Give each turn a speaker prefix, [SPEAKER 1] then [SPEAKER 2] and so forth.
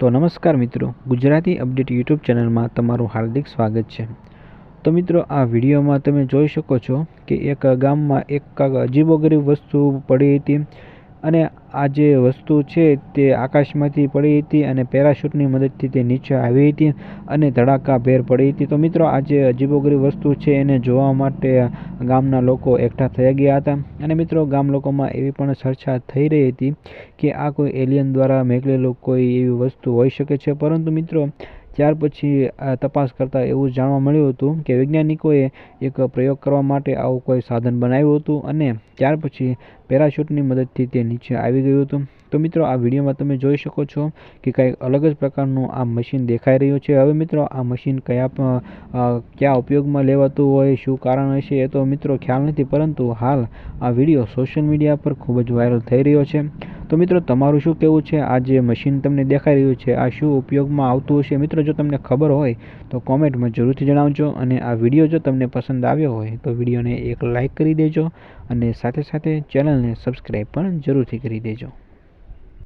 [SPEAKER 1] તો નમસ્કાર મિત્રો, ગુજરાતી અપડેટ યુટ્યુબ ચેનલમાં તમારું હાર્દિક સ્વાગત છે. તો મિત્રો, આ વિડીયોમાં તમે જોઈ શકો છો કે એક ગામમાં એક અજીબોગરીબ વસ્તુ પડી હતી. અને આ જે વસ્તુ છે તે આકાશમાંથી પડી હતી અને પેરાશૂટની મદદથી તે નીચે આવી હતી અને ધડાકાભેર પડી હતી. તો મિત્રો, આ જે અજીબોગરી વસ્તુ છે એને જોવા માટે ગામના લોકો એકઠા થઈ ગયા હતા. અને મિત્રો, ગામ લોકોમાં એવી પણ ચર્ચા થઈ રહી હતી કે આ કોઈ એલિયન દ્વારા મોકલેલું કોઈ એવી વસ્તુ હોઈ શકે છે. પરંતુ મિત્રો ત્યાર પછી તપાસ કરતાં એવું જાણવા મળ્યું હતું કે વૈજ્ઞાનિકોએ એક પ્રયોગ કરવા માટે આવું કોઈ સાધન બનાવ્યું હતું અને ત્યાર પછી પેરાશૂટની મદદથી તે નીચે આવી ગયું હતું. તો મિત્રો, આ વિડીયોમાં તમે જોઈ શકો છો કે કંઈક અલગ જ પ્રકારનું આ મશીન દેખાઈ રહ્યું છે. હવે મિત્રો, આ મશીન કયા કયા ઉપયોગમાં લેવાતું હોય, શું કારણ હશે એ તો મિત્રો ખ્યાલ નથી, પરંતુ હાલ આ વીડિયો સોશિયલ મીડિયા પર ખૂબ જ વાયરલ થઈ રહ્યો છે. તો મિત્રો, તમારું શું કહેવું છે? આ જે મશીન તમને દેખાઈ રહ્યું છે, આ શું ઉપયોગમાં આવતું હશે? મિત્રો, જો તમને ખબર હોય, તો કોમેન્ટમાં જરૂરથી જણાવજો અને આ વીડિયો જો તમને પસંદ આવ્યો હોય, તો વિડીયોને એક લાઇક કરી દેજો અને સાથે સાથે ચેનલને સબસ્ક્રાઈબ પણ જરૂરથી કરી દેજો.